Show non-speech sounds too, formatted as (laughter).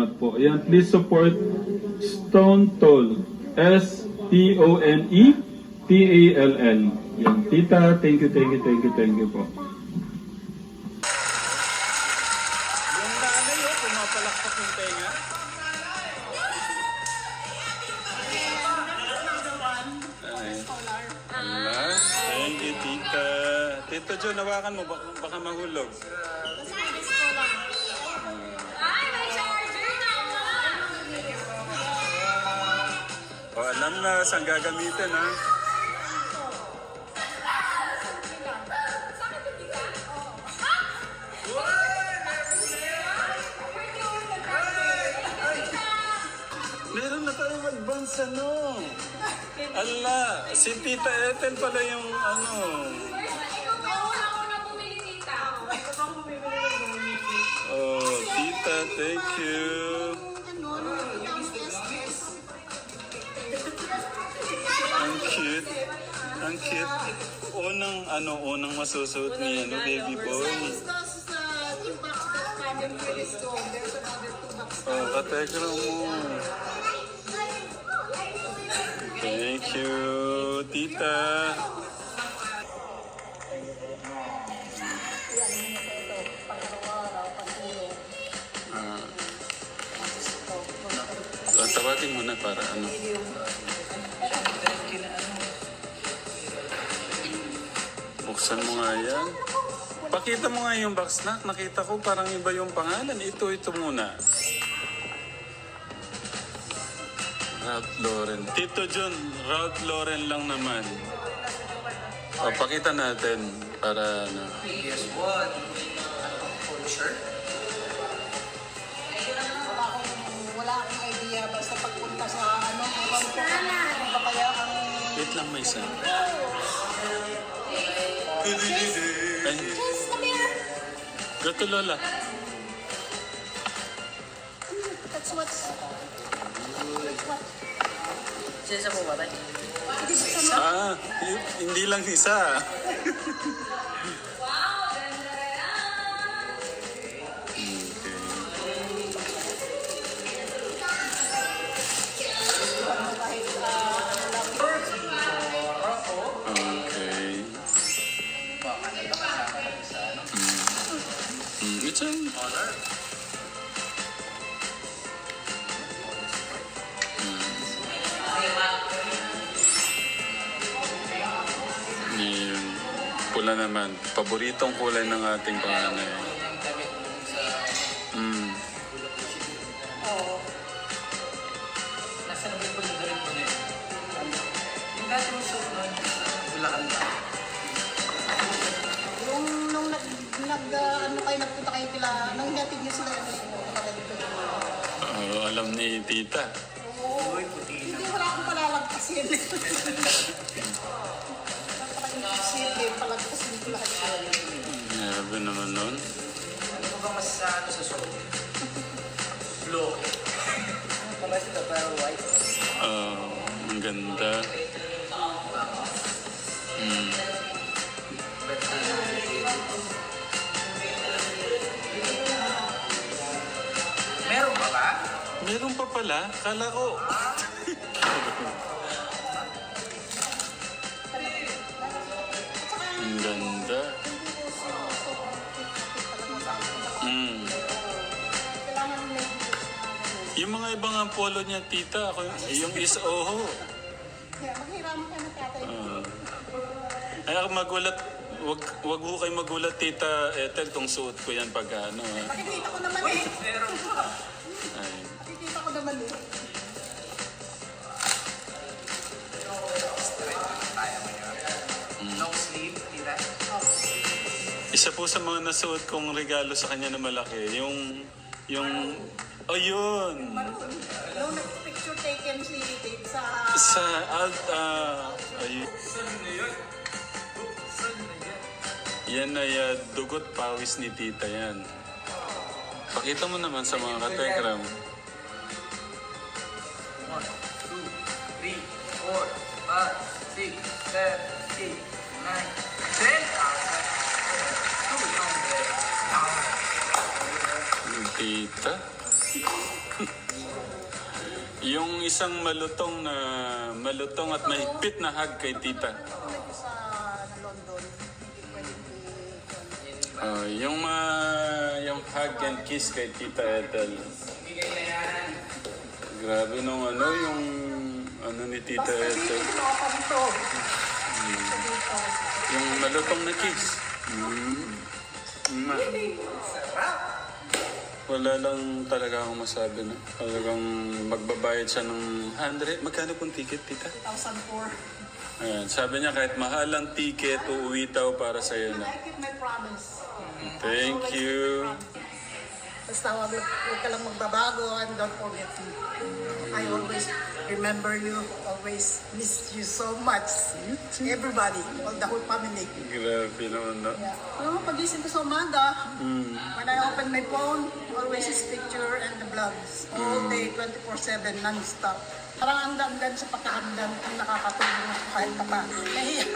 salamat po. Ayan, please support Stone Toll. S-T-O-N-E-T-A-L-L. Yan. Tita, thank you, thank you, thank you, thank you po. Yung nanay, oh, pumapalakpak yung tenga. Thank you, tita. Tito John, hawakan mo, baka, baka mahulog. O, alam na, saan gagamitin, ha? Meron na tayo advance ano. Ala, si Tita Ethel pala yung ano. Oh, Tita, thank you. Ang cute. Unang ano, unang masusuot ni ano, baby boy. Oh, katekra mo. Thank you, tita. Ah. Ah, tawagin mo na para ano. Buksan mo nga yan. Pakita mo nga yung box na. Nakita ko parang iba yung pangalan. Ito, ito muna. Ralph Lauren. Tito John, Ralph Lauren lang naman. O, pakita natin para ano. Yes, what? Full shirt? Wala akong, idea. Basta pagpunta sa ano, ko ano kaya ang... Wait lang, may isa. Ay, Yes, come here. gato lola. That's what's... That's what... Sa po ba tayo? Is Ah, hindi lang isa. Wow, (laughs) pula naman. Paboritong kulay ng ating panganay. Mm. Oo. Nasa nabi po yung damit mo din. Yung dati mo suot nun, Bulacan ba? Yung nung nag, nag ah, ano kayo, nagpunta kayo kila, nung natin niyo sila, ano, nakaganito. Oh, alam ni tita. Oo. Na. Hindi, wala akong palalagpasin. (laughs) Sige, palagpasin ko lahat yun. Grabe naman nun. Ano mo ba mas sa ano sa suot? Blue. Pala sila pero white. Oh, ang ganda. Mm. Meron ba ba? Meron pa pala. Kala ko. Yung mga ibang ang polo niya, tita, ako, yung is oho. Kaya maghiraman ka na tatay. Ah. Ay, ako magulat, wag, wag ho kayo magulat, tita Ethel, kung suot ko yan pag ano. Ha? Makikita ko naman eh. Ay. Makikita ko naman eh. Long sleeve. Isa po sa mga nasuot kong regalo sa kanya na malaki, yung, yung, oh yun, Nung nag-picture taken si Dave sa... sa alt, ah, ay, yan ay ah, dugot pawis ni tita yan. Pakita mo naman sa mga katekram. One, two, Yung isang malutong na malutong at mahigpit na hug kay tita. Ah, yung ma yung hug and kiss kay Tita Ethel. Grabe nung ano, yung ano ni Tita Ethel. dito. Yung malutong na kiss. Mm. Ma. Wala lang talaga akong masabi na. Talagang magbabayad siya ng 100. Magkano pong ticket, tita? 2004. Ayan, sabi niya kahit mahal ang ticket, uuwi daw para sa'yo na. I keep my promise. Thank you. Basta huwag, huwag ka lang magbabago and don't forget me. I always remember you, always miss you so much. Everybody, all the whole family. Grabe naman na. Yeah. Alam mo, pagising ko sa umaga, Mm. when I open my phone, always is picture and the vlogs. All day, 24-7, non-stop. Parang ang dandan sa pagkahamdan ang nakakatulong kahit pa. Nahiya.